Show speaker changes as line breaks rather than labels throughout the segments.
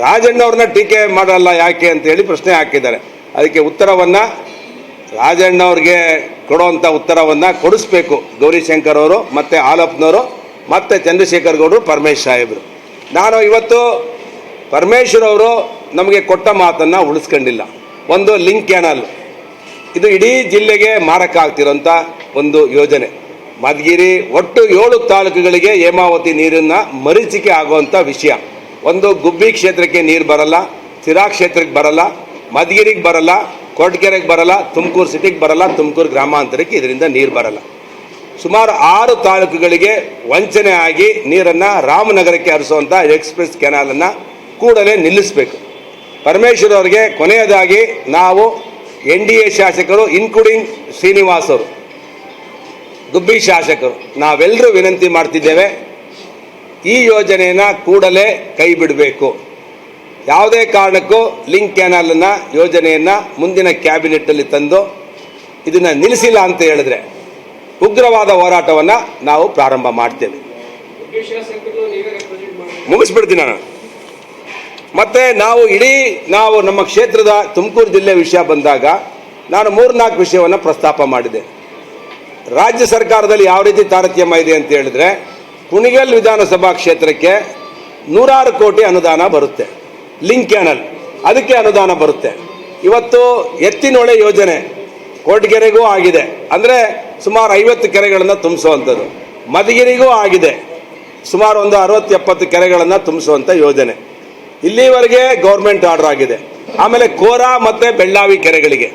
ರಾಜಣ್ಣವ್ರನ್ನ ಟೀಕೆ ಮಾಡಲ್ಲ ಯಾಕೆ ಅಂತ ಹೇಳಿ ಪ್ರಶ್ನೆ ಹಾಕಿದ್ದಾರೆ. ಅದಕ್ಕೆ ಉತ್ತರವನ್ನ ರಾಜಣ್ಣವ್ರಿಗೆ ಕೊಡುವಂತ ಉತ್ತರವನ್ನ ಕೊಡಿಸ್ಬೇಕು ಗೌರಿಶಂಕರ್ ಅವರು ಮತ್ತೆ ಆಲಪ್ನವರು ಮತ್ತೆ ಚಂದ್ರಶೇಖರ್ ಗೌಡರು ಪರಮೇಶ್ ಸಾಹೇಬ್ರು. ನಾನು ಇವತ್ತು ಪರಮೇಶ್ವರ್ ಅವರು ನಮಗೆ ಕೊಟ್ಟ ಮಾತನ್ನ ಉಳಿಸ್ಕೊಂಡಿಲ್ಲ. ಒಂದು ಲಿಂಕ್ ಕ್ಯಾನಲ್. ಇದು ಇಡೀ ಜಿಲ್ಲೆಗೆ ಮಾರಕ ಆಗ್ತಿರೋಂಥ ಒಂದು ಯೋಜನೆ. ಮಧುಗಿರಿ ಒಟ್ಟು ಏಳು ತಾಲೂಕುಗಳಿಗೆ ಹೇಮಾವತಿ ನೀರನ್ನ ಮರೀಚಿಕೆ ಆಗುವಂಥ ವಿಷಯ. ಒಂದು ಗುಬ್ಬಿ ಕ್ಷೇತ್ರಕ್ಕೆ ನೀರು ಬರಲ್ಲ ಸಿರಾ ಕ್ಷೇತ್ರಕ್ಕೆ ಬರಲ್ಲ, ಮಧುಗಿರಿಗೆ ಬರಲ್ಲ, ಕೊಟ್ಗೆರೆಗೆ ಬರಲ್ಲ, ತುಮಕೂರು ಸಿಟಿಗೆ ಬರಲ್ಲ, ತುಮಕೂರು ಗ್ರಾಮಾಂತರಕ್ಕೆ ಇದರಿಂದ ನೀರು ಬರಲ್ಲ. ಸುಮಾರು ಆರು ತಾಲೂಕುಗಳಿಗೆ ವಂಚನೆ ಆಗಿ ನೀರನ್ನು ರಾಮನಗರಕ್ಕೆ ಹರಿಸುವಂಥ ಎಕ್ಸ್ಪ್ರೆಸ್ ಕೆನಾಲನ್ನು ಕೂಡಲೇ ನಿಲ್ಲಿಸಬೇಕು. ಪರಮೇಶ್ವರ್ ಅವರಿಗೆ ಕೊನೆಯದಾಗಿ ನಾವು ಎನ್ ಡಿ ಎ ಶಾಸಕರು, ಇನ್ಕ್ಲೂಡಿಂಗ್ ಶ್ರೀನಿವಾಸ್ ಅವರು. ಗುಬ್ಬಿ ಶಾಸಕರು, ನಾವೆಲ್ಲರೂ ವಿನಂತಿ ಮಾಡ್ತಿದ್ದೇವೆ ಈ ಯೋಜನೆಯನ್ನ ಕೂಡಲೇ ಕೈ ಬಿಡಬೇಕು. ಯಾವುದೇ ಕಾರಣಕ್ಕೂ ಲಿಂಕ್ ಕ್ಯಾನಲ್ನ ಯೋಜನೆಯನ್ನು ಮುಂದಿನ ಕ್ಯಾಬಿನೆಟ್ಟಲ್ಲಿ ತಂದು ಇದನ್ನು ನಿಲ್ಲಿಸಿಲ್ಲ ಅಂತ ಹೇಳಿದ್ರೆ ಉಗ್ರವಾದ ಹೋರಾಟವನ್ನು ನಾವು ಪ್ರಾರಂಭ ಮಾಡ್ತೇವೆ. ಮುಗಿಸ್ಬಿಡ್ತೀನಿ ನಾನು. ಮತ್ತೆ ನಾವು ಇಡೀ ನಾವು ನಮ್ಮ ಕ್ಷೇತ್ರದ ತುಮಕೂರು ಜಿಲ್ಲೆ ವಿಷಯ ಬಂದಾಗ ನಾನು ಮೂರ್ನಾಲ್ಕು ವಿಷಯವನ್ನು ಪ್ರಸ್ತಾಪ ಮಾಡಿದೆ. ರಾಜ್ಯ ಸರ್ಕಾರದಲ್ಲಿ ಯಾವ ರೀತಿ ತಾರತಮ್ಯ ಇದೆ ಅಂತ ಹೇಳಿದ್ರೆ ಕುಣಿಗಲ್ ವಿಧಾನಸಭಾ ಕ್ಷೇತ್ರಕ್ಕೆ ನೂರಾರು ಕೋಟಿ ಅನುದಾನ ಬರುತ್ತೆ. ಲಿಂಕ್ ಕ್ಯಾನಲ್, ಅದಕ್ಕೆ ಅನುದಾನ ಬರುತ್ತೆ. ಇವತ್ತು ಎತ್ತಿನೊಳೆ ಯೋಜನೆ ಕೋಟಗೆರೆಗೂ ಆಗಿದೆ. ಅಂದರೆ ಸುಮಾರು ಐವತ್ತು ಕೆರೆಗಳನ್ನು ತುಂಬಿಸುವಂಥದ್ದು. ಮಧುಗಿರಿಗೂ ಆಗಿದೆ. ಸುಮಾರು ಒಂದು ಅರವತ್ತು ಎಪ್ಪತ್ತು ಕೆರೆಗಳನ್ನು ತುಂಬಿಸುವಂಥ ಯೋಜನೆ. ಇಲ್ಲಿವರೆಗೆ ಗೌರ್ಮೆಂಟ್ ಆರ್ಡರ್ ಆಗಿದೆ. ಆಮೇಲೆ ಕೋರಾ ಮತ್ತು ಬೆಳ್ಳಾವಿ ಕೆರೆಗಳಿಗೆ.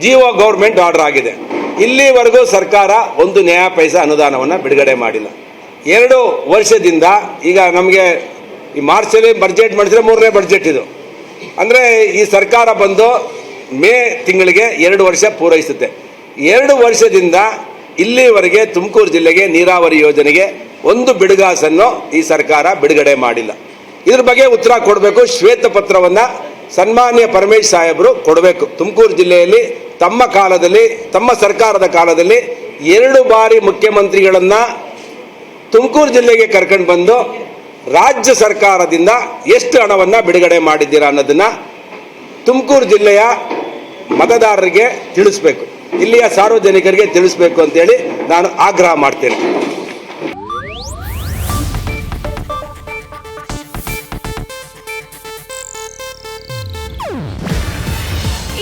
ಜಿಒ ಗೌರ್ಮೆಂಟ್ ಆರ್ಡರ್ ಆಗಿದೆ. ಇಲ್ಲಿವರೆಗೂ ಸರ್ಕಾರ ಒಂದು ನ್ಯಾಯ ಪೈಸ ಅನುದಾನವನ್ನು ಬಿಡುಗಡೆ ಮಾಡಿಲ್ಲ. ಎರಡು ವರ್ಷದಿಂದ ಈಗ ನಮಗೆ ಈ ಮಾರ್ಚಲ್ಲಿ ಬಜೆಟ್ ಮಾಡಿದ್ರೆ ಮೂರನೇ ಬಜೆಟ್ ಇದು. ಅಂದರೆ ಈ ಸರ್ಕಾರ ಬಂದು ಮೇ ತಿಂಗಳಿಗೆ ಎರಡು ವರ್ಷ ಪೂರೈಸುತ್ತೆ. ಎರಡು ವರ್ಷದಿಂದ ಇಲ್ಲಿವರೆಗೆ ತುಮಕೂರು ಜಿಲ್ಲೆಗೆ ನೀರಾವರಿ ಯೋಜನೆಗೆ ಒಂದು ಬಿಡುಗಾಸನ್ನು ಈ ಸರ್ಕಾರ ಬಿಡುಗಡೆ ಮಾಡಿಲ್ಲ. ಇದ್ರ ಬಗ್ಗೆ ಉತ್ತರ ಕೊಡಬೇಕು. ಶ್ವೇತಪತ್ರವನ್ನು ಸನ್ಮಾನ್ಯ ಪರಮೇಶ್ ಸಾಹೇಬರು ಕೊಡಬೇಕು. ತುಮಕೂರು ಜಿಲ್ಲೆಯಲ್ಲಿ ತಮ್ಮ ಕಾಲದಲ್ಲಿ, ತಮ್ಮ ಸರ್ಕಾರದ ಕಾಲದಲ್ಲಿ ಎರಡು ಬಾರಿ ಮುಖ್ಯಮಂತ್ರಿಗಳನ್ನ ತುಮಕೂರು ಜಿಲ್ಲೆಗೆ ಕರ್ಕೊಂಡು ಬಂದು ರಾಜ್ಯ ಸರ್ಕಾರದಿಂದ ಎಷ್ಟು ಹಣವನ್ನು ಬಿಡುಗಡೆ ಮಾಡಿದ್ದೀರಾ ಅನ್ನೋದನ್ನ ತುಮಕೂರು ಜಿಲ್ಲೆಯ ಮತದಾರರಿಗೆ ತಿಳಿಸ್ಬೇಕು. ಇಲ್ಲಿಯ ಸಾರ್ವಜನಿಕರಿಗೆ ತಿಳಿಸ್ಬೇಕು ಅಂತೇಳಿ ನಾನು ಆಗ್ರಹ ಮಾಡ್ತೇನೆ.